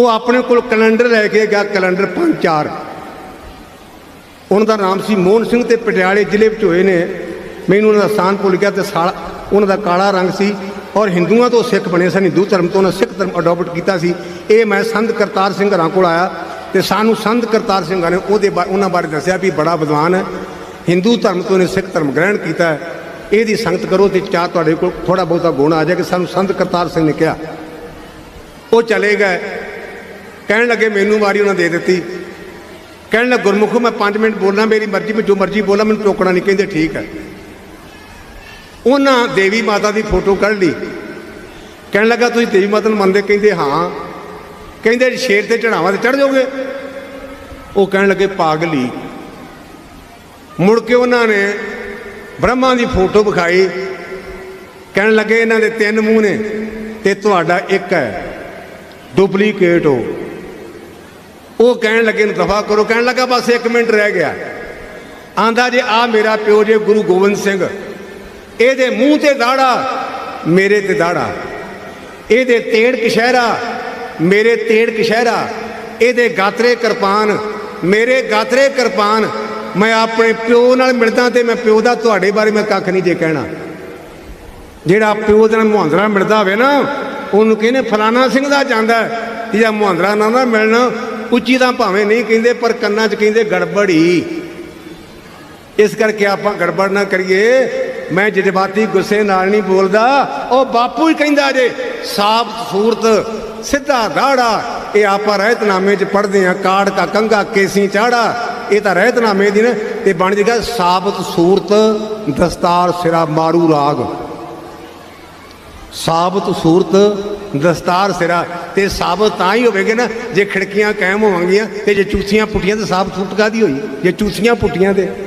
ਉਹ ਆਪਣੇ ਕੋਲ ਕੈਲੰਡਰ ਲੈ ਕੇ ਗਿਆ, ਕੈਲੰਡਰ ਪੰਜ ਚਾਰ। ਉਹਨਾਂ ਦਾ ਨਾਮ ਸੀ ਮੋਹਨ ਸਿੰਘ ਤੇ ਪਟਿਆਲੇ ਜ਼ਿਲ੍ਹੇ ਵਿੱਚ ਹੋਏ ਨੇ। ਮੈਨੂੰ ਉਹਨਾਂ ਦਾ ਸਥਾਨ ਭੁੱਲ ਗਿਆ ਤੇ ਸਾਲ, ਉਹਨਾਂ ਦਾ ਕਾਲਾ ਰੰਗ ਸੀ ਔਰ ਹਿੰਦੂਆਂ ਤੋਂ ਸਿੱਖ ਬਣੇ ਸਨ, ਹਿੰਦੂ ਧਰਮ ਤੋਂ ਉਹਨਾਂ ਸਿੱਖ ਧਰਮ ਅਡਾਪਟ ਕੀਤਾ ਸੀ। ਇਹ ਮੈਂ ਸੰਤ ਕਰਤਾਰ ਸਿੰਘ ਹਰਾਂ ਕੋਲ ਆਇਆ ਤੇ ਸਾਨੂੰ ਸੰਤ ਕਰਤਾਰ ਸਿੰਘਾਂ ਨੇ ਉਹਦੇ ਬਾਰੇ ਉਹਨਾਂ ਬਾਰੇ ਦੱਸਿਆ ਵੀ ਬੜਾ ਵਿਦਵਾਨ ਹੈ। ਹਿੰਦੂ ਧਰਮ ਤੋਂ ਇਹਨੇ ਸਿੱਖ ਧਰਮ ਗ੍ਰਹਿਣ ਕੀਤਾ ਇਹਦੀ ਸੰਗਤ ਕਰੋ ਤੇ ਚਾਹ ਤੁਹਾਡੇ ਕੋਲ ਥੋੜਾ ਬਹੁਤਾ ਗੁਣ ਆ ਜਾਏ ਕਿ ਸਾਨੂੰ ਸੰਤ ਕਰਤਾਰ ਸਿੰਘ ਨੇ ਕਿਹਾ। ਉਹ ਚਲੇ ਗਏ। ਕਹਿਣ ਲੱਗੇ ਮੈਨੂੰ ਵਾਰੀ ਉਹਨਾਂ ਦੇ ਦਿੱਤੀ। ਕਹਿਣ ਲੱਗ, ਗੁਰਮੁਖ, ਮੈਂ 5 ਮਿੰਟ ਬੋਲਣਾ ਮੇਰੀ ਮਰਜ਼ੀ, ਮੈਂ ਜੋ ਮਰਜ਼ੀ ਬੋਲਾਂ, ਮੈਨੂੰ ਟੋਕਣਾ ਨਹੀਂ, ਕਹਿੰਦੇ, ਠੀਕ ਹੈ। ਉਹਨਾਂ ਦੇਵੀ ਮਾਤਾ ਦੀ ਫੋਟੋ ਕੱਢ ਲਈ। ਕਹਿਣ ਲੱਗਾ, ਤੁਸੀਂ ਦੇਵੀ ਮਾਤਾ ਨੂੰ ਮੰਨਦੇ? ਕਹਿੰਦੇ, ਹਾਂ। ਕਹਿੰਦੇ, ਸ਼ੇਰ ਤੇ ਚੜਾਵਾਂ ਤੇ ਚੜ ਜਾਓਗੇ? ਉਹ ਕਹਿਣ ਲੱਗੇ, ਪਾਗਲੀ ਮੁੜ ਕੇ ਉਹਨਾਂ ਨੇ ਬ੍ਰਹਮਾ ਦੀ ਫੋਟੋ ਵਿਖਾਈ। ਕਹਿਣ ਲੱਗੇ, ਇਹਨਾਂ ਦੇ ਤਿੰਨ ਮੂੰਹ ਨੇ ਤੇ ਤੁਹਾਡਾ ਇੱਕ ਹੈ। ਡੁਪਲੀਕੇਟ ਹੋ। ਉਹ ਕਹਿਣ ਲੱਗੇ ਨੂੰ ਦਫਾ ਕਰੋ। ਕਹਿਣ ਲੱਗਾ, ਬਸ 1 ਮਿੰਟ ਰਹਿ ਗਿਆ। ਆਂਦਾ ਜੇ ਆ ਮੇਰਾ ਪਿਓ ਜੇ ਗੁਰੂ ਗੋਬਿੰਦ ਸਿੰਘ, ਇਹਦੇ ਮੂੰਹ ਤੇ ਦਾੜਾ, ਮੇਰੇ ਤੇ ਦਾੜਾ। ਇਹਦੇ ਤੇੜ ਕਸ਼ਹਿਰਾ, ਮੇਰੇ ਤੇੜ ਕਸ਼ਹਿਰਾ। ਇਹਦੇ ਗਾਤਰੇ ਕਿਰਪਾਨ, ਮੇਰੇ ਗਾਤਰੇ ਕਿਰਪਾਨ। ਮੈਂ ਆਪਣੇ ਪਿਓ ਨਾਲ ਮਿਲਦਾ ਤੇ ਮੈਂ ਪਿਓ ਦਾ ਤੁਹਾਡੇ ਬਾਰੇ ਮੈਂ ਕੱਖ ਨਹੀਂ ਜੇ ਕਹਿਣਾ। ਜਿਹੜਾ ਪਿਓ ਦੇ ਨਾਲ ਮੁਹਾਂਦਰਾ ਮਿਲਦਾ ਹੋਵੇ ਨਾ, ਉਹਨੂੰ ਕਹਿੰਦੇ ਫਲਾਣਾ ਸਿੰਘ ਦਾ ਜਾਂਦਾ ਤੇ ਜਾਂ ਮੁਹਾਂਦਰਾ ਨਾ ਨਾ ਮਿਲਣਾ ਉੱਚੀ ਤਾਂ ਭਾਵੇਂ ਨਹੀਂ ਕਹਿੰਦੇ, ਪਰ ਕੰਨਾਂ 'ਚ ਕਹਿੰਦੇ ਗੜਬੜੀ। ਇਸ ਕਰਕੇ ਆਪਾਂ ਗੜਬੜ ਨਾ ਕਰੀਏ। ਮੈਂ ਜਜ਼ਬਾਤੀ ਗੁੱਸੇ ਨਾਲ ਨਹੀਂ ਬੋਲਦਾ। ਉਹ ਬਾਪੂ ਹੀ ਕਹਿੰਦਾ ਜੇ ਸਾਬਤ ਸੂਰਤ, ਸਿੱਧਾ ਦਾੜਾ ਇਹ ਆਪਾਂ ਰਹਿਤਨਾਮੇ 'ਚ ਪੜ੍ਹਦੇ ਆ ਕਾੜ ਕਾ ਕੰਗਾ ਕੇਸੀ ਚਾੜਾ। ਇਹ ਤਾਂ ਰਹਿਤਨਾਮੇ ਦੀ ਨੇ ਤੇ ਬਣ ਜੇਗਾ ਸਾਬਤ ਸੂਰਤ, ਦਸਤਾਰ ਸਿਰਾ ਮਾਰੂ ਰਾਗ। ਸਾਬਤ ਸੂਰਤ ਦਸਤਾਰ ਸਿਰਾ। ਤੇ ਸਾਬਤ ਤਾਂ ਹੀ ਹੋਵੇਗੇ ਨਾ, ਜੇ ਖਿੜਕੀਆਂ ਕਾਇਮ ਹੋਵਾਂਗੀਆਂ ਤੇ ਜੇ ਚੂਸੀਆਂ ਪੁੱਟੀਆਂ ਤੇ ਸਾਬਤ ਸੂਰਤ ਕਾਦੀ ਹੋਈ? ਜੇ ਚੂਸੀਆਂ ਪੁੱਟੀਆਂ ਤੇ।